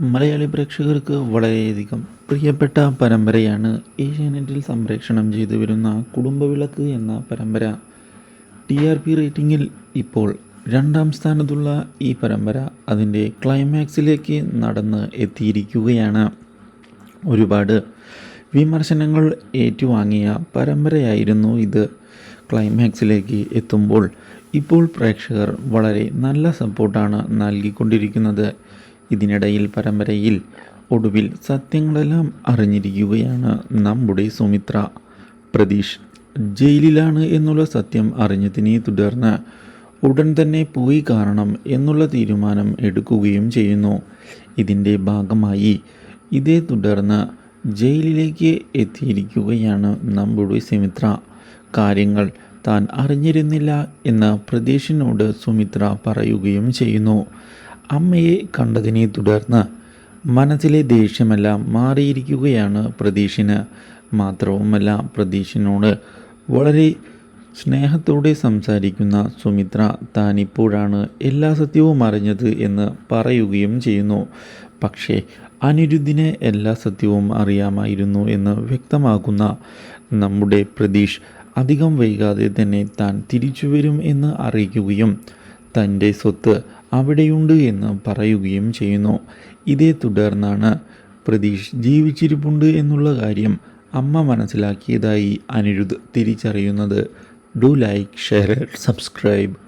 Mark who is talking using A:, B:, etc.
A: മലയാളി പ്രേക്ഷകർക്ക് വളരെയധികം പ്രിയപ്പെട്ട പരമ്പരയാണ് ഏഷ്യാനെറ്റിൽ സംപ്രേഷണം ചെയ്തു വരുന്ന കുടുംബവിളക്ക് എന്ന പരമ്പര. ടി ആർ പി റേറ്റിംഗിൽ ഇപ്പോൾ രണ്ടാം സ്ഥാനത്തുള്ള ഈ പരമ്പര അതിന്റെ ക്ലൈമാക്സിലേക്ക് നടന്ന് എത്തിയിരിക്കുകയാണ്. ഒരുപാട് വിമർശനങ്ങൾ ഏറ്റുവാങ്ങിയ പരമ്പരയായിരുന്നു ഇത്. ക്ലൈമാക്സിലേക്ക് എത്തുമ്പോൾ ഇപ്പോൾ പ്രേക്ഷകർ വളരെ നല്ല സപ്പോർട്ടാണ് നൽകിക്കൊണ്ടിരിക്കുന്നത്. ഇതിനിടയിൽ പരമ്പരയിൽ ഒടുവിൽ സത്യങ്ങളെല്ലാം അറിഞ്ഞിരിക്കുകയാണ് നമ്മുടെ സുമിത്ര. പ്രതീഷ് ജയിലിലാണ് എന്നുള്ള സത്യം അറിഞ്ഞതിനെ തുടർന്ന് ഉടൻ തന്നെ പോയി കാരണം എന്നുള്ള തീരുമാനം എടുക്കുകയും ചെയ്യുന്നു. ഇതിന്റെ ഭാഗമായി ഇതേ തുടർന്ന് ജയിലിലേക്ക് എത്തിയിരിക്കുകയാണ് നമ്മുടെ സുമിത്ര. കാര്യങ്ങൾ താൻ അറിഞ്ഞിരുന്നില്ല എന്ന് പ്രതീഷിനോട് സുമിത്ര പറയുകയും ചെയ്യുന്നു. അമ്മയെ കണ്ടതിനെ തുടർന്ന് മനസ്സിലെ ദേഷ്യമെല്ലാം മാറിയിരിക്കുകയാണ് പ്രതീഷിന്. മാത്രവുമല്ല പ്രതീഷിനോട് വളരെ സ്നേഹത്തോടെ സംസാരിക്കുന്ന സുമിത്ര താനിപ്പോഴാണ് എല്ലാ സത്യവും അറിഞ്ഞത് എന്ന് പറയുകയും ചെയ്യുന്നു. പക്ഷേ അനിരുദ്ധിന് എല്ലാ സത്യവും അറിയാമായിരുന്നു എന്ന് വ്യക്തമാക്കുന്ന നമ്മുടെ പ്രതീഷ് അധികം വൈകാതെ തന്നെ താൻ തിരിച്ചു വരും എന്ന് അറിയിക്കുകയും തന്റെ സ്വത്ത് അവിടെയുണ്ട് എന്ന് പറയുകയും ചെയ്യുന്നു. ഇതേ തുടർന്നാണ് പ്രതീഷ് ജീവിച്ചിരിപ്പുണ്ട് എന്നുള്ള കാര്യം അമ്മ മനസ്സിലാക്കിയതായി അനിരുദ്ധ് തിരിച്ചറിയുന്നത്. Do like share subscribe.